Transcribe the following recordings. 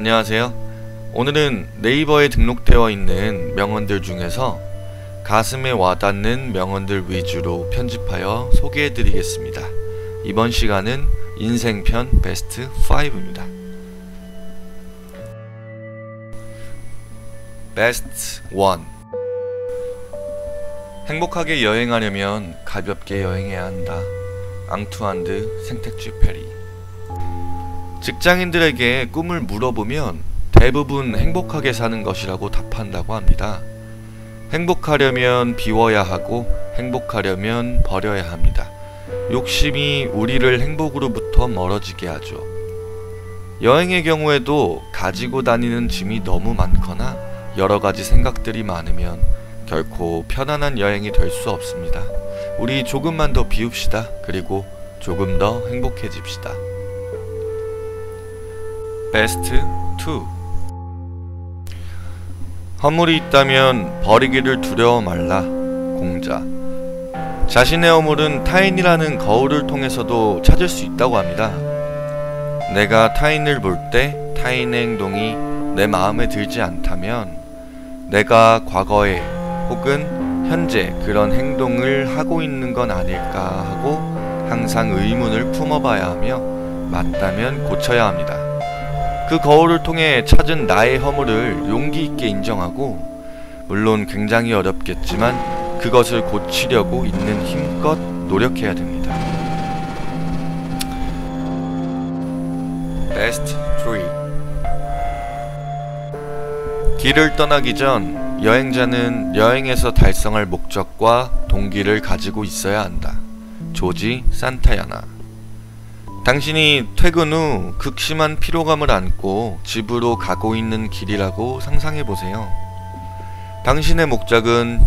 안녕하세요. 오늘은 네이버에 등록되어 있는 명언들 중에서 가슴에 와닿는 명언들 위주로 편집하여 소개해 드리겠습니다. 이번 시간은 인생편 베스트 5입니다. 베스트 1 행복하게 여행하려면 가볍게 여행해야 한다. 앙투안드 생텍쥐페리 직장인들에게 꿈을 물어보면 대부분 행복하게 사는 것이라고 답한다고 합니다. 행복하려면 비워야 하고 행복하려면 버려야 합니다. 욕심이 우리를 행복으로부터 멀어지게 하죠. 여행의 경우에도 가지고 다니는 짐이 너무 많거나 여러 가지 생각들이 많으면 결코 편안한 여행이 될 수 없습니다. 우리 조금만 더 비웁시다. 그리고 조금 더 행복해집시다. 베스트 2 허물이 있다면 버리기를 두려워 말라. 공자 자신의 허물은 타인이라는 거울을 통해서도 찾을 수 있다고 합니다. 내가 타인을 볼 때 타인의 행동이 내 마음에 들지 않다면 내가 과거에 혹은 현재 그런 행동을 하고 있는 건 아닐까 하고 항상 의문을 품어봐야 하며 맞다면 고쳐야 합니다. 그 거울을 통해 찾은 나의 허물을 용기 있게 인정하고 물론 굉장히 어렵겠지만 그것을 고치려고 있는 힘껏 노력해야 됩니다. 베스트 3 길을 떠나기 전 여행자는 여행에서 달성할 목적과 동기를 가지고 있어야 한다. 조지 산타야나 당신이 퇴근 후 극심한 피로감을 안고 집으로 가고 있는 길이라고 상상해 보세요. 당신의 목적은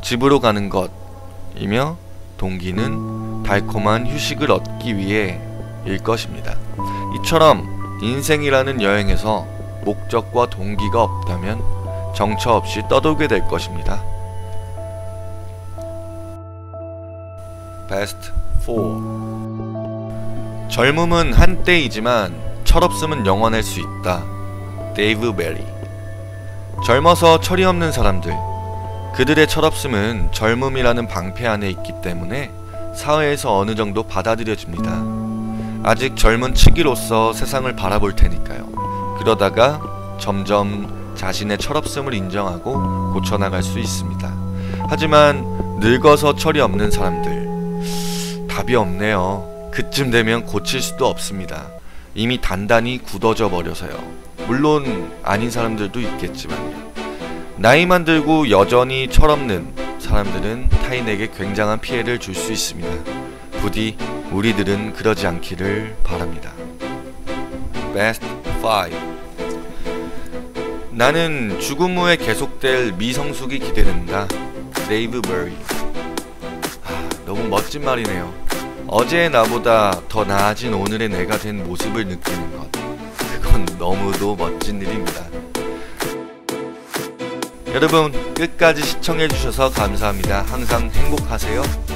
집으로 가는 것이며 동기는 달콤한 휴식을 얻기 위해일 것입니다. 이처럼 인생이라는 여행에서 목적과 동기가 없다면 정처 없이 떠돌게 될 것입니다. 베스트 4 젊음은 한때이지만 철없음은 영원할 수 있다. 데이브 베리 젊어서 철이 없는 사람들 그들의 철없음은 젊음이라는 방패 안에 있기 때문에 사회에서 어느 정도 받아들여집니다. 아직 젊은 치기로서 세상을 바라볼 테니까요. 그러다가 점점 자신의 철없음을 인정하고 고쳐나갈 수 있습니다. 하지만 늙어서 철이 없는 사람들 답이 없네요. 그쯤 되면 고칠 수도 없습니다. 이미 단단히 굳어져 버려서요. 물론 아닌 사람들도 있겠지만요. 나이만 들고 여전히 철없는 사람들은 타인에게 굉장한 피해를 줄 수 있습니다. 부디 우리들은 그러지 않기를 바랍니다. Best 5 나는 죽음 후에 계속될 미성숙이 기대된다. 데이브 버리 아, 너무 멋진 말이네요. 어제의 나보다 더 나아진 오늘의 내가 된 모습을 느끼는 것. 그건 너무도 멋진 일입니다. 여러분 끝까지 시청해주셔서 감사합니다. 항상 행복하세요.